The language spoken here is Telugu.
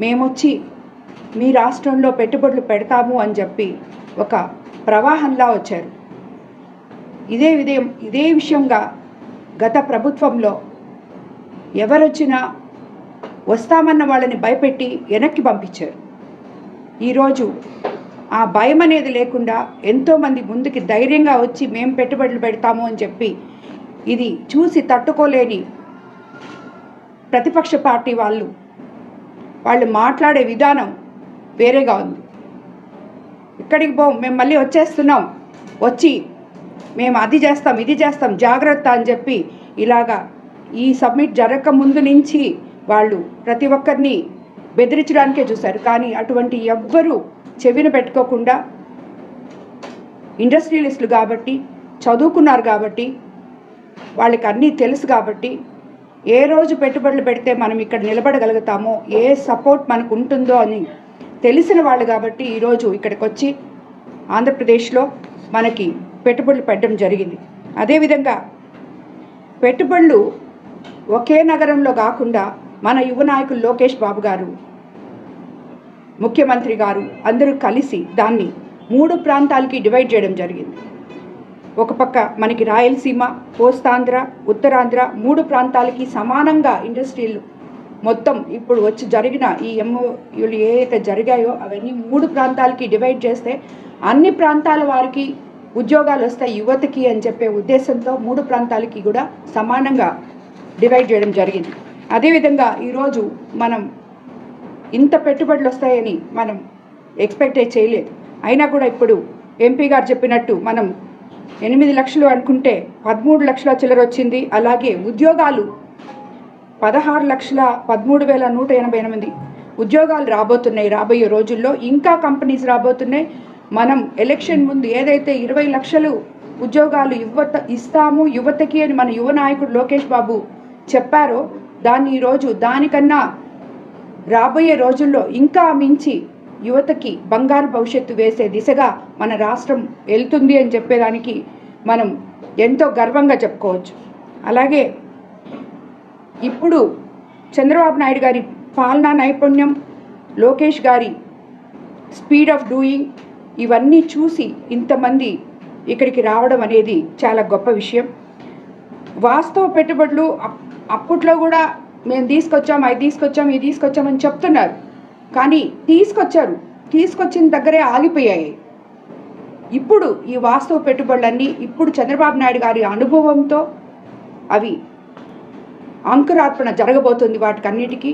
మేమొచ్చి మీ రాష్ట్రంలో పెట్టుబడులు పెడతాము అని చెప్పి ఒక ప్రవాహంలా వచ్చారు. ఇదే విధం ఇదే విషయంగా గత ప్రభుత్వంలో ఎవరొచ్చినా వస్తామన్న వాళ్ళని భయపెట్టి వెనక్కి పంపించారు. ఈరోజు ఆ భయం అనేది లేకుండా ఎంతోమంది ముందుకి ధైర్యంగా వచ్చి మేము పెట్టుబడులు పెడతాము అని చెప్పి ఇది చూసి తట్టుకోలేని ప్రతిపక్ష పార్టీ వాళ్ళు వాళ్ళు మాట్లాడే విధానం వేరేగా ఉంది. ఇక్కడికి పో మేము మళ్ళీ వచ్చేస్తున్నాం. వచ్చి మేము అది చేస్తాం ఇది చేస్తాం జాగ్రత్త అని చెప్పి ఇలాగా ఈ సబ్మిట్ జరగక ముందు నుంచి వాళ్ళు ప్రతి ఒక్కరిని బెదిరించడానికే చూశారు. కానీ అటువంటి ఎవ్వరూ చెవిన పెట్టుకోకుండా ఇండస్ట్రియలిస్టులు కాబట్టి చదువుకున్నారు కాబట్టి వాళ్ళకి అన్నీ తెలుసు కాబట్టి ఏ రోజు పెట్టుబడులు పెడితే మనం ఇక్కడ నిలబడగలుగుతామో ఏ సపోర్ట్ మనకు ఉంటుందో అని తెలిసిన వాళ్ళు కాబట్టి ఈరోజు ఇక్కడికి వచ్చి ఆంధ్రప్రదేశ్లో మనకి పెట్టుబడులు పెట్టడం జరిగింది. అదేవిధంగా పెట్టుబడులు ఒకే నగరంలో కాకుండా మన యువ నాయకులు లోకేష్ బాబు గారు ముఖ్యమంత్రి గారు అందరూ కలిసి దాన్ని మూడు ప్రాంతాలకి డివైడ్ చేయడం జరిగింది. ఒక పక్క మనకి రాయలసీమ కోస్తాంధ్ర ఉత్తరాంధ్ర మూడు ప్రాంతాలకి సమానంగా ఇండస్ట్రీలు మొత్తం ఇప్పుడు వచ్చి జరిగిన ఈ ఎంఓయూలు ఏ అయితే జరిగాయో అవన్నీ మూడు ప్రాంతాలకి డివైడ్ చేస్తే అన్ని ప్రాంతాల వారికి ఉద్యోగాలు వస్తాయి యువతకి అని చెప్పే ఉద్దేశంతో మూడు ప్రాంతాలకి కూడా సమానంగా డివైడ్ చేయడం జరిగింది. అదేవిధంగా ఈరోజు మనం ఇంత పెట్టుబడులు వస్తాయని మనం ఎక్స్పెక్ట్ చేయలేదు. అయినా కూడా ఇప్పుడు ఎంపీ గారు చెప్పినట్టు మనం ఎనిమిది లక్షలు అనుకుంటే పదమూడు లక్షల చిల్లర వచ్చింది. అలాగే ఉద్యోగాలు పదహారు లక్షల పదమూడు వేల నూట ఎనభై ఎనిమిది ఉద్యోగాలు రాబోతున్నాయి రాబోయే రోజుల్లో. ఇంకా కంపెనీస్ రాబోతున్నాయి. మనం ఎలక్షన్ ముందు ఏదైతే ఇరవై లక్షలు ఉద్యోగాలు యువత ఇస్తాము యువతకి అని మన యువ నాయకుడు లోకేష్ బాబు చెప్పారో దాన్ని ఈరోజు దానికన్నా రాబోయే రోజుల్లో ఇంకా మించి యువతకి బంగారు భవిష్యత్తు వేసే దిశగా మన రాష్ట్రం వెళ్తుంది అని చెప్పేదానికి మనం ఎంతో గర్వంగా చెప్పుకోవచ్చు. అలాగే ఇప్పుడు చంద్రబాబు నాయుడు గారి పాలనా నైపుణ్యం లోకేష్ గారి స్పీడ్ ఆఫ్ డూయింగ్ ఇవన్నీ చూసి ఇంతమంది ఇక్కడికి రావడం అనేది చాలా గొప్ప విషయం. వాస్తవ పెట్టుబడులు అప్- అప్పట్లో కూడా మేము తీసుకొచ్చాం అవి తీసుకొచ్చాం ఇది తీసుకొచ్చామని చెప్తున్నారు. కానీ తీసుకొచ్చారు. తీసుకొచ్చిన దగ్గరే ఆగిపోయాయి. ఇప్పుడు ఈ వాస్తవ పెట్టుబడులన్నీ ఇప్పుడు చంద్రబాబు నాయుడు గారి అనుభవంతో అవి అంకురార్పణ జరగబోతుంది వాటికన్నిటికీ.